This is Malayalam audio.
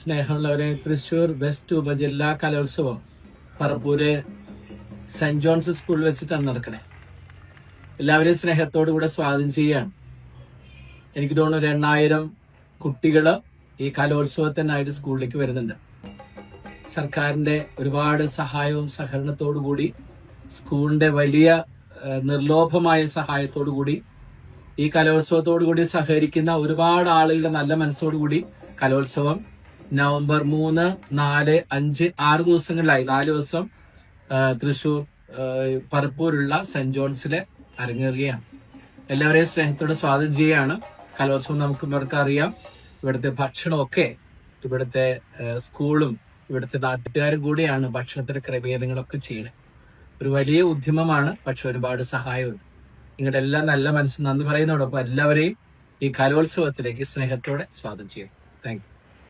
സ്നേഹമുള്ളവരെ തൃശൂർ വെസ്റ്റ് ഉപജില്ലാ കലോത്സവം പറപ്പൂര് സെന്റ് ജോൺസ് സ്കൂളിൽ വെച്ചിട്ടാണ് നടക്കണേ. എല്ലാവരെയും സ്നേഹത്തോടു കൂടെ സ്വാഗതം ചെയ്യാണ് എനിക്ക് തോന്നുന്നു ഒരു എണ്ണായിരം കുട്ടികൾ ഈ കലോത്സവത്തിനായിട്ട് സ്കൂളിലേക്ക് വരുന്നുണ്ട്. സർക്കാരിന്റെ ഒരുപാട് സഹായവും സഹകരണത്തോടു കൂടി സ്കൂളിന്റെ വലിയ നിർലോഭമായ സഹായത്തോടു കൂടി ഈ കലോത്സവത്തോടു കൂടി സഹകരിക്കുന്ന ഒരുപാട് ആളുകളുടെ നല്ല മനസ്സോടു കൂടി കലോത്സവം നവംബർ മൂന്ന് നാല് അഞ്ച് ആറ് ദിവസങ്ങളിലായി. നാല് ദിവസം തൃശൂർ പറപ്പൂരുള്ള സെന്റ് ജോൺസിലെ അരങ്ങേറുകയാണ്. എല്ലാവരെയും സ്നേഹത്തോടെ സ്വാഗതം ചെയ്യുകയാണ്. കലോത്സവം നമുക്ക് ഇവർക്ക് അറിയാം. ഇവിടുത്തെ ഭക്ഷണമൊക്കെ ഇവിടുത്തെ സ്കൂളും ഇവിടുത്തെ നാട്ടുകാരും കൂടിയാണ് ഭക്ഷണത്തിന്റെ ക്രമീകരണങ്ങളൊക്കെ ചെയ്യുന്നത്. ഒരു വലിയ ഉദ്യമമാണ് പക്ഷെ ഒരുപാട് സഹായമുണ്ട്. നിങ്ങളുടെ എല്ലാ നല്ല മനസ്സും നന്ദി പറയുന്നതോടൊപ്പം എല്ലാവരെയും ഈ കലോത്സവത്തിലേക്ക് സ്നേഹത്തോടെ സ്വാഗതം ചെയ്യും താങ്ക്